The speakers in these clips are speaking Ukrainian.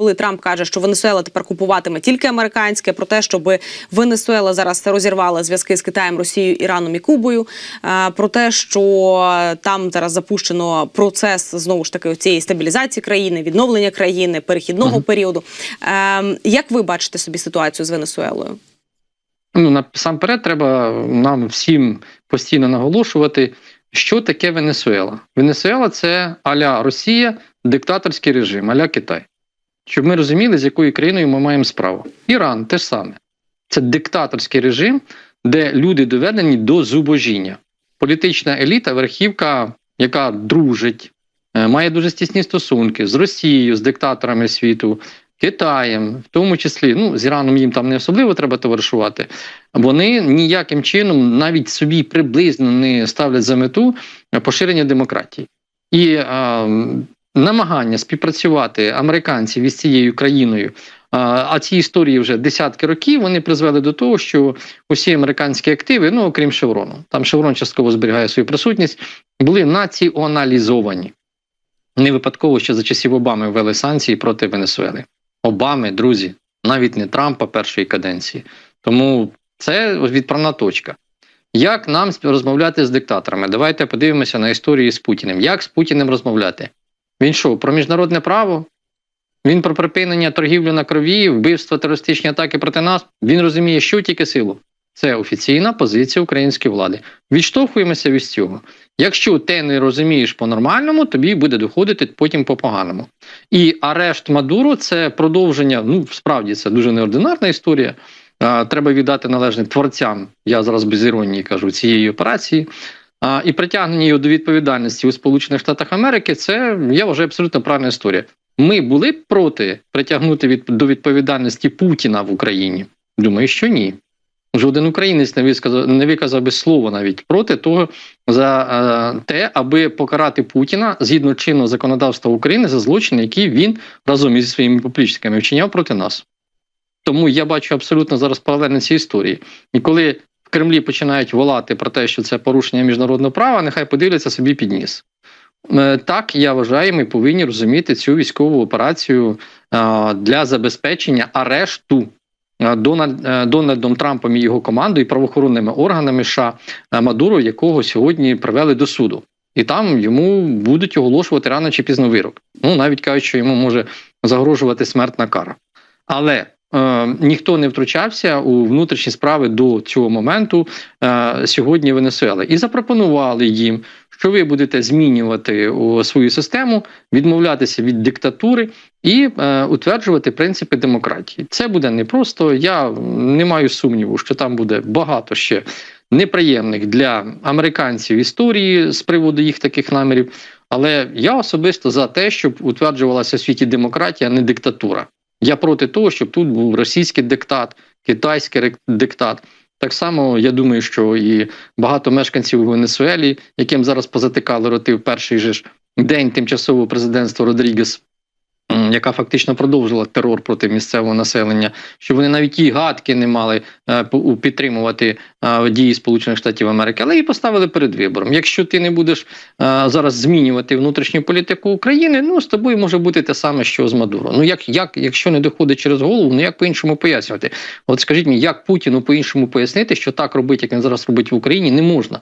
Коли Трамп каже, що Венесуела тепер купуватиме тільки американське, про те, щоб Венесуела зараз розірвала зв'язки з Китаєм, Росією, Іраном і Кубою, е, про те, що там зараз запущено процес знову ж таки цієї стабілізації країни, відновлення країни, перехідного Мгм. періоду. Е, Як ви бачите собі ситуацію з Венесуелою? Ну насамперед, треба нам всім постійно наголошувати, що таке Венесуела. Венесуела це аля Росія, диктаторський режим, аля Китай. Щоб ми розуміли, з якою країною ми маємо справу. Іран те ж саме. Це диктаторський режим, де люди доведені до зубожіння. Політична еліта, верхівка, яка дружить, е, має дуже стісні стосунки з Росією, з диктаторами світу, Китаєм, в тому числі, ну з Іраном їм там не особливо треба товаришувати. Вони ніяким чином навіть собі приблизно не ставлять за мету поширення демократії. І е, намагання співпрацювати американців із цією країною. А ці історії вже десятки років вони призвели до того, що усі американські активи, ну окрім Шеврону, там Шеврон частково зберігає свою присутність, були націоналізовані. Не випадково, що за часів Обами ввели санкції проти Венесуели. Обами, друзі, навіть не Трампа першої каденції. Тому це відправна точка. Як нам розмовляти з диктаторами? Давайте подивимося на історію з Путіним. Як з Путіним розмовляти? Він що, про міжнародне право? Він про припинення торгівлі на крові, вбивства, терористичні атаки проти нас. Він розуміє, що тільки силу. Це офіційна позиція української влади. Відштовхуємося від цього. Якщо ти не розумієш по-нормальному, тобі буде доходити потім по поганому. І арешт Мадуро це продовження. Ну справді це дуже неординарна історія. Треба віддати належне творцям. Я зараз без іронії кажу цієї операції. І притягнення його до відповідальності у Сполучених Штатах Америки це я вважаю абсолютно правильна історія. Ми були б проти притягнути від до відповідальності Путіна в Україні. Думаю, що ні. Жоден українець не виказав, не виказав би слова навіть проти того за е, те, аби покарати Путіна згідно чинного законодавства України за злочини, які він разом із своїми поплічниками вчиняв проти нас. Тому я бачу абсолютно зараз паралельно цій історії. І коли Кремлі починають волати про те, що це порушення міжнародного права, нехай подивляться собі під ніс. Е, Так, я вважаю, ми повинні розуміти цю військову операцію е, для забезпечення арешту е, Дональд, Дональдом Трампом і його командою і правоохоронними органами США Мадуро, якого сьогодні привели до суду. І там йому будуть оголошувати рано чи пізно вирок. Ну навіть кажуть, що йому може загрожувати смертна кара. Але ніхто не втручався у внутрішні справи до цього моменту е, сьогодні Венесуели і запропонували їм, що ви будете змінювати свою систему, відмовлятися від диктатури і е, утверджувати принципи демократії. Це буде непросто. Я не маю сумніву, що там буде багато ще неприємних для американців історії з приводу їх таких намірів. Але я особисто за те, щоб утверджувалася в світі демократія, а не диктатура. Я проти того, щоб тут був російський диктат, китайський диктат. Так само я думаю, що і багато мешканців Венесуелі, яким зараз позатикали роти в перший же ж день тимчасового президентства Родрігес, яка фактично продовжила терор проти місцевого населення, що вони навіть і гадки не мали е, по- підтримувати е, дії Сполучених Штатів Америки, але і поставили перед вибором. Якщо ти не будеш е, зараз змінювати внутрішню політику України, ну з тобою може бути те саме, що з Мадуро. Ну як, як якщо не доходить через голову, ну як по-іншому пояснювати? От скажіть мені, як Путіну по-іншому пояснити, що так робить, як він зараз робить в Україні, не можна.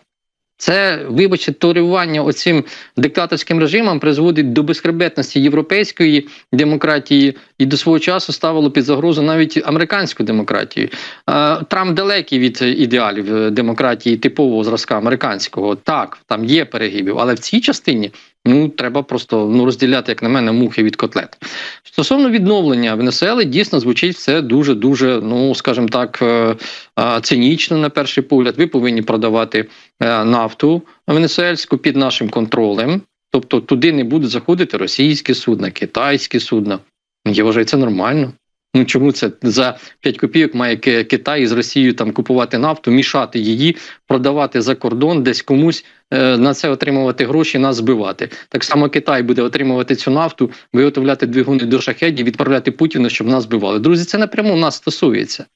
Це, вибачте, торювання оцим диктаторським режимом призводить до безхребетності європейської демократії і до свого часу ставило під загрозу навіть американську демократію. Е, Трамп далекий від ідеалів е, демократії типового зразка американського. Так, там є перегибів, але в цій частині ну треба просто ну розділяти, як на мене, мухи від котлет. Стосовно відновлення Венесуели, дійсно звучить все дуже дуже, ну скажімо так, е, цинічно на перший погляд. Ви повинні продавати е, нафту венесуельську під нашим контролем. Тобто туди не будуть заходити російські судна, китайські судна. Я вважаю, це нормально. Ну чому це за 5 копійок має Китай з Росією там купувати нафту, мішати її, продавати за кордон, десь комусь е, на це отримувати гроші, нас збивати. Так само Китай буде отримувати цю нафту, виготовляти двигуни до шахедів, відправляти Путіна, щоб нас збивали. Друзі, це напряму нас стосується.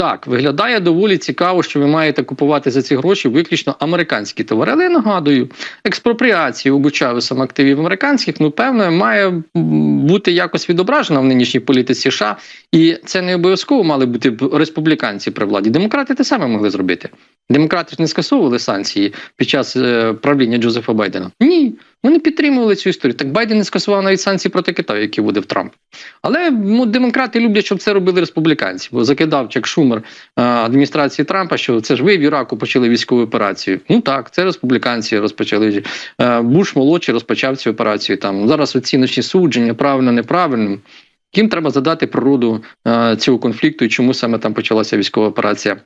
Так, виглядає доволі цікаво, що ви маєте купувати за ці гроші виключно американські товари. Але я нагадую, експропріація у Чавесом активів американських, ну певно, має бути якось відображена в нинішній політиці США, і це не обов'язково мали бути республіканці при владі. Демократи те саме могли зробити. Демократи ж не скасовували санкції під час е, правління Джозефа Байдена. Ні, вони підтримували цю історію. Так Байден не скасував навіть санкції проти Китаю, які вводив Трамп. Але ну, демократи люблять, щоб це робили республіканці, бо закидав Чак Шумер е, адміністрації Трампа, що це ж ви в Іраку почали військову операцію. Ну так, це республіканці розпочали. Е, Буш молодший розпочав цю операцію. Там зараз оціночні судження, правильно, неправильно. Їм треба задати природу е, цього конфлікту і чому саме там почалася військова операція.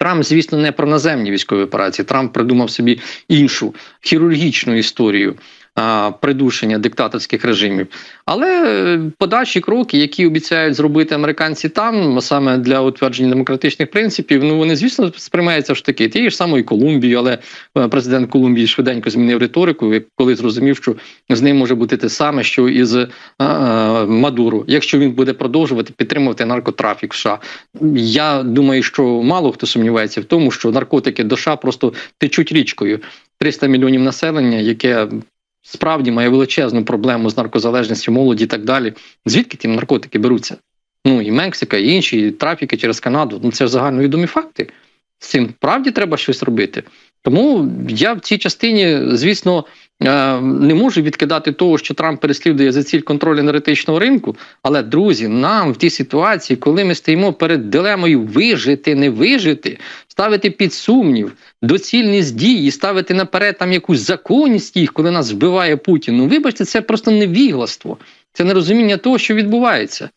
Трамп, звісно, не про наземні військові операції. Трамп придумав собі іншу хірургічну історію придушення диктаторських режимів. Але е, подальші кроки, які обіцяють зробити американці там, саме для утвердження демократичних принципів, ну вони, звісно, сприймаються ж таки тієї ж самої Колумбії, але е, президент Колумбії швиденько змінив риторику, коли зрозумів, що з ним може бути те саме, що і з а, а, якщо він буде продовжувати підтримувати наркотрафік в США. Я думаю, що мало хто сумнівається в тому, що наркотики до США просто течуть річкою. 300 мільйонів населення, яке справді має величезну проблему з наркозалежністю молоді і так далі. Звідки ті наркотики беруться? Ну і Мексика, і інші і трафіки через Канаду. Ну це ж загальновідомі факти. З цим правді треба щось робити. Тому я в цій частині, звісно, не можу відкидати того, що Трамп переслідує за ціль контроль енергетичного ринку. Але друзі, нам в тій ситуації, коли ми стоїмо перед дилемою вижити, не вижити, ставити під сумнів доцільність дій і ставити наперед там якусь законність їх, коли нас вбиває Путін. Ну вибачте, це просто невігластво, це нерозуміння того, що відбувається.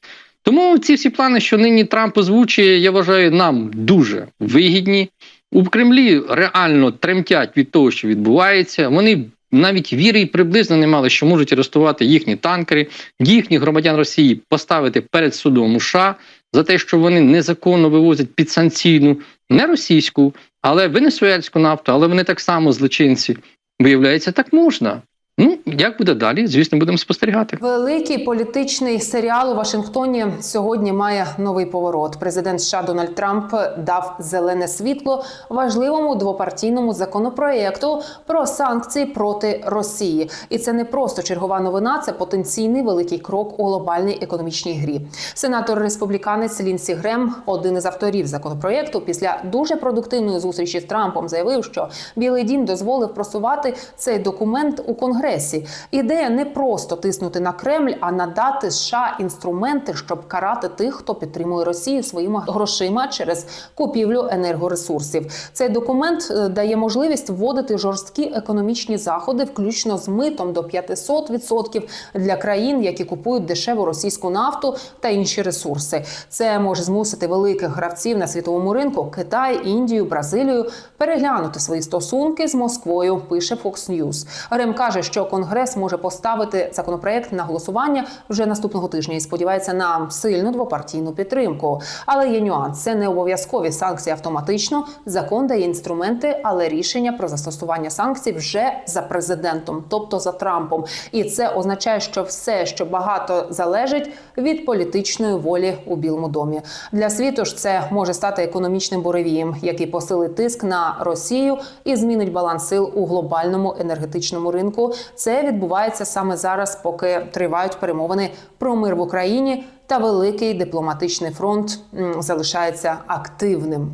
Тому ці всі плани, що нині Трамп озвучує, я вважаю, нам дуже вигідні. У Кремлі реально тремтять від того, що відбувається. Вони навіть віри і приблизно не мали, що можуть арестувати їхні танкери, їхніх громадян Росії поставити перед судом США за те, що вони незаконно вивозять підсанкційну, не російську, але венесуельську нафту, але вони так само злочинці. Виявляється, так можна. Ну як буде далі? Звісно, будемо спостерігати. Великий політичний серіал у Вашингтоні сьогодні має новий поворот. Президент США Дональд Трамп дав зелене світло важливому двопартійному законопроєкту про санкції проти Росії. І це не просто чергова новина, це потенційний великий крок у глобальній економічній грі. Сенатор республіканець Лінсі Грем, один із авторів законопроєкту, після дуже продуктивної зустрічі з Трампом заявив, що Білий Дім дозволив просувати цей документ у конгресі. Ідея не просто тиснути на Кремль, а надати США інструменти, щоб карати тих, хто підтримує Росію своїми грошима через купівлю енергоресурсів. Цей документ е, дає можливість вводити жорсткі економічні заходи, включно з митом до 500% для країн, які купують дешеву російську нафту та інші ресурси. Це може змусити великих гравців на світовому ринку Китай, Індію, Бразилію переглянути свої стосунки з Москвою. Пише Fox News. Рем каже, що Конгрес може поставити законопроект на голосування вже наступного тижня і сподівається на сильну двопартійну підтримку. Але є нюанс: це не обов'язкові санкції автоматично. Закон дає інструменти, але рішення про застосування санкцій вже за президентом, тобто за Трампом. І це означає, що все, що багато залежить від політичної волі у Білому домі. Для світу ж це може стати економічним буревієм, який посилить тиск на Росію і змінить баланс сил у глобальному енергетичному ринку. Це відбувається саме зараз, поки тривають перемовини про мир в Україні, та великий дипломатичний фронт залишається активним.